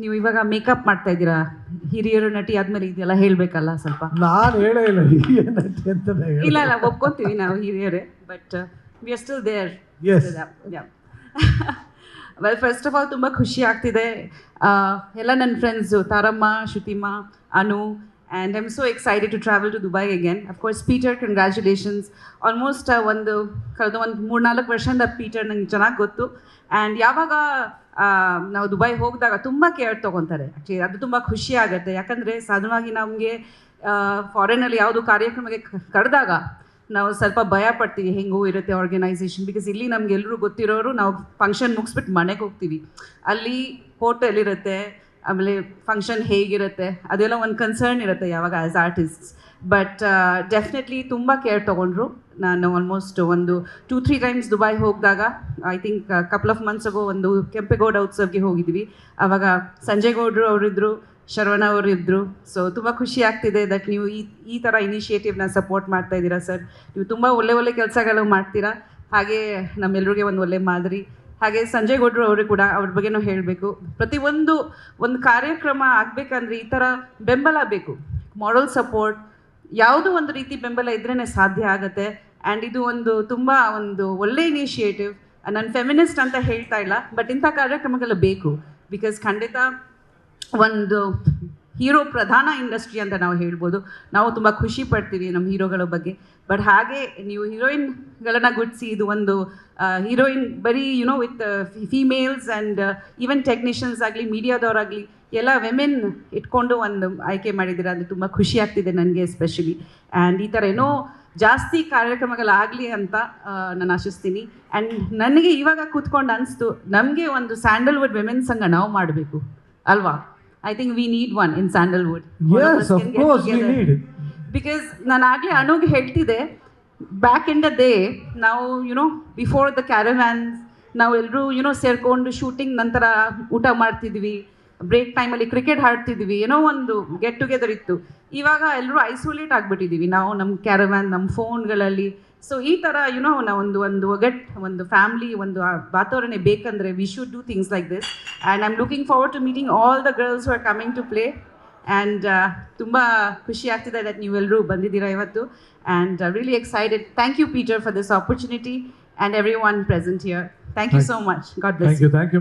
ನೀವು ಇವಾಗ ಮೇಕಪ್ ಮಾಡ್ತಾ ಇದ್ದೀರಾ? ಹಿರಿಯರು ನಟಿ ಆದ್ಮೇಲೆ ಇದೆಲ್ಲ ಹೇಳ್ಬೇಕಲ್ಲ ಸ್ವಲ್ಪ. ನಾನು ಹೇಳೇ ಇಲ್ಲ ಹಿರಿಯ ನಟಿ ಅಂತ ಇಲ್ಲ ಇಲ್ಲ ಒಪ್ಕೊಂತೀವಿ ನಾವು ಹಿರಿಯರೇ but we are still there Yes. Well first of all ತುಂಬ ಖುಷಿ ಆಗ್ತಿದೆ. ಆ, ಎಲ್ಲ ನನ್ನ friends Taramma Shrutimma Anu and I am so excited to travel to Dubai again of course Peter congratulations almost ಒಂದು ಕಳೆದ ಒಂದು ಮೂರ್ನಾಲ್ಕು ವರ್ಷದಿಂದ ಪೀಟರ್ ನಂಗೆ ಚೆನ್ನಾಗಿ ಗೊತ್ತು. ಆ್ಯಂಡ್ ಯಾವಾಗ ನಾವು ದುಬೈ ಹೋಗಿದಾಗ ತುಂಬ ಕೇರ್ ತೊಗೊತಾರೆ. ಆ್ಯಕ್ಚುಲಿ ಅದು ತುಂಬ ಖುಷಿ ಆಗುತ್ತೆ. ಯಾಕಂದರೆ ಸಾಧಾರಣವಾಗಿ ನಮಗೆ ಫಾರಿನಲ್ಲಿ ಯಾವುದು ಕಾರ್ಯಕ್ರಮಕ್ಕೆ ಕರೆದಾಗ ನಾವು ಸ್ವಲ್ಪ ಭಯ ಪಡ್ತೀವಿ. ಹೆಂಗೂ ಇರುತ್ತೆ ಆರ್ಗನೈಸೇಷನ್ ಬಿಕಾಸ್ ಇಲ್ಲಿ ನಮ್ಗೆ ಎಲ್ಲರೂ ಗೊತ್ತಿರೋರು ನಾವು ಫಂಕ್ಷನ್ ಮುಗಿಸ್ಬಿಟ್ಟು ಮನೆಗೆ ಹೋಗ್ತೀವಿ. ಅಲ್ಲಿ ಹೋಟೆಲ್ ಇರುತ್ತೆ. ಆಮೇಲೆ ಫಂಕ್ಷನ್ ಹೇಗಿರುತ್ತೆ? ಅದೆಲ್ಲ ಒಂದು ಕನ್ಸರ್ನ್ ಇರುತ್ತೆ ಯಾವಾಗ ಆ್ಯಸ್ ಆರ್ಟಿಸ್ಟ್ ಬಟ್ ಡೆಫಿನೆಟ್ಲಿ ತುಂಬ ಕೇರ್ ತೊಗೊಂಡ್ರು. ನಾನು ಆಲ್ಮೋಸ್ಟ್ ಒಂದು two three times Dubai ಹೋಗಿದಾಗ I think couple of months ago ಒಂದು ಕೆಂಪೇಗೌಡ ಉತ್ಸವಕ್ಕೆ ಹೋಗಿದ್ವಿ. ಆವಾಗ ಸಂಜಯ್ ಗೌಡ್ರು ಅವರಿದ್ದರು ಶರವಣ ಅವರು ಇದ್ದರು ಸೊ ತುಂಬ ಖುಷಿ ಆಗ್ತಿದೆ ದಟ್ ನೀವು ಈ ಈ ಥರ ಇನಿಷಿಯೇಟಿವ್ನ ಸಪೋರ್ಟ್ ಮಾಡ್ತಾ ಇದ್ದೀರಾ ಸರ್ ನೀವು ತುಂಬ ಒಳ್ಳೆ ಒಳ್ಳೆ ಕೆಲಸಗಳು ಮಾಡ್ತೀರಾ. ಹಾಗೆ ನಮ್ಮೆಲ್ರಿಗೆ ಒಂದು ಒಳ್ಳೆ ಮಾದರಿ. ಹಾಗೆ ಸಂಜಯ್ ಗೌಡ್ರು ಅವರು ಕೂಡ ಅವ್ರ ಬಗ್ಗೆನೂ ಹೇಳಬೇಕು. ಪ್ರತಿಯೊಂದು ಒಂದು ಕಾರ್ಯಕ್ರಮ ಆಗಬೇಕಂದ್ರೆ ಈ ಥರ ಬೆಂಬಲ ಬೇಕು. ಮಾಡಲ್ ಸಪೋರ್ಟ್ ಯಾವುದೋ ಒಂದು ರೀತಿ ಬೆಂಬಲ ಇದ್ರೇ ಸಾಧ್ಯ ಆಗುತ್ತೆ. ಆ್ಯಂಡ್ ಇದು ಒಂದು ತುಂಬ ಒಂದು ಒಳ್ಳೆ ಇನಿಷಿಯೇಟಿವ್ ನಾನು ಫೆಮಿನಿಸ್ಟ್ ಅಂತ ಹೇಳ್ತಾ ಇಲ್ಲ ಬಟ್ ಇಂಥ ಕಾರ್ಯಕ್ರಮಗಳು ಬೇಕು. ಬಿಕಾಸ್ ಖಂಡಿತ ಒಂದು ಹೀರೋ ಪ್ರಧಾನ ಇಂಡಸ್ಟ್ರಿ ಅಂತ ನಾವು ಹೇಳ್ಬೋದು. ನಾವು ತುಂಬ ಖುಷಿ ಪಡ್ತೀವಿ ನಮ್ಮ ಹೀರೋಗಳ ಬಗ್ಗೆ. ಬಟ್ ಹಾಗೆ ನೀವು ಹೀರೋಯಿನ್ಗಳನ್ನು ಗುಡ್ಸಿ ಇದು ಒಂದು ಹೀರೋಯಿನ್ ಬರೀ you know with females and even technicians ಆಗಲಿ, ಮೀಡಿಯಾದವರಾಗಲಿ, ಎಲ್ಲ ವೆಮೆನ್ ಇಟ್ಕೊಂಡು ಒಂದು ಆಯ್ಕೆ ಮಾಡಿದ್ದೀರಾ ಅದು ತುಂಬ ಖುಷಿ ಆಗ್ತಿದೆ ನನಗೆ ಎಸ್ಪೆಷಲಿ ಆ್ಯಂಡ್ ಈ ಥರ ಏನೋ ಜಾಸ್ತಿ ಕಾರ್ಯಕ್ರಮಗಳಾಗಲಿ ಅಂತ ನಾನು ಆಶಿಸ್ತೀನಿ. ಆ್ಯಂಡ್ ನನಗೆ ಇವಾಗ ಕೂತ್ಕೊಂಡು ಅನಿಸ್ತು, ನಮಗೆ ಒಂದು ಸ್ಯಾಂಡಲ್ವುಡ್ ವೆಮೆನ್ಸ್ ಸಂಘ ನಾವು ಮಾಡಬೇಕು. ಅಲ್ವಾ? I think we need one in Sandalwood Yes, of course we need. Because ನಾನು ಆಗಲೇ ಅನುಗೆ ಹೇಳ್ತಿದ್ದೆ ಬ್ಯಾಕ್ ಇನ್ ದ ಡೇ ನಾವು you know before the caravans ನಾವು ಎಲ್ಲರೂ ಯುನೋ ಸೇರ್ಕೊಂಡು ಶೂಟಿಂಗ್ ನಂತರ ಊಟ ಮಾಡ್ತಿದ್ವಿ. ಬ್ರೇಕ್ ಟೈಮಲ್ಲಿ ಕ್ರಿಕೆಟ್ ಆಡ್ತಿದ್ವಿ. ಏನೋ ಒಂದು ಗೆಟ್ ಟುಗೆದರ್ ಇತ್ತು. ಇವಾಗ ಎಲ್ಲರೂ ಐಸೋಲೇಟ್ ಆಗಿಬಿಟ್ಟಿದ್ದೀವಿ ನಾವು ನಮ್ಮ ಕ್ಯಾರವ್ಯಾನ್ ನಮ್ಮ ಫೋನ್ಗಳಲ್ಲಿ ಸೊ ಈ ಥರ ಯುನೋ ನಾವು ಒಂದು ಒಂದು ಒಗಟ್ ಒಂದು ಫ್ಯಾಮ್ಲಿ ಒಂದು ಆ ವಾತಾವರಣ ಬೇಕಂದರೆ we should do things like this and I am looking forward to meeting all the girls are coming to play and ತುಂಬ ಖುಷಿ ಆಗ್ತಿದೆ ದಟ್ ನೀವೆಲ್ಲರೂ ಬಂದಿದ್ದೀರಾ ಇವತ್ತು. And really excited thank you Peter for this opportunity and everyone present here thank you so much God bless thank you thank you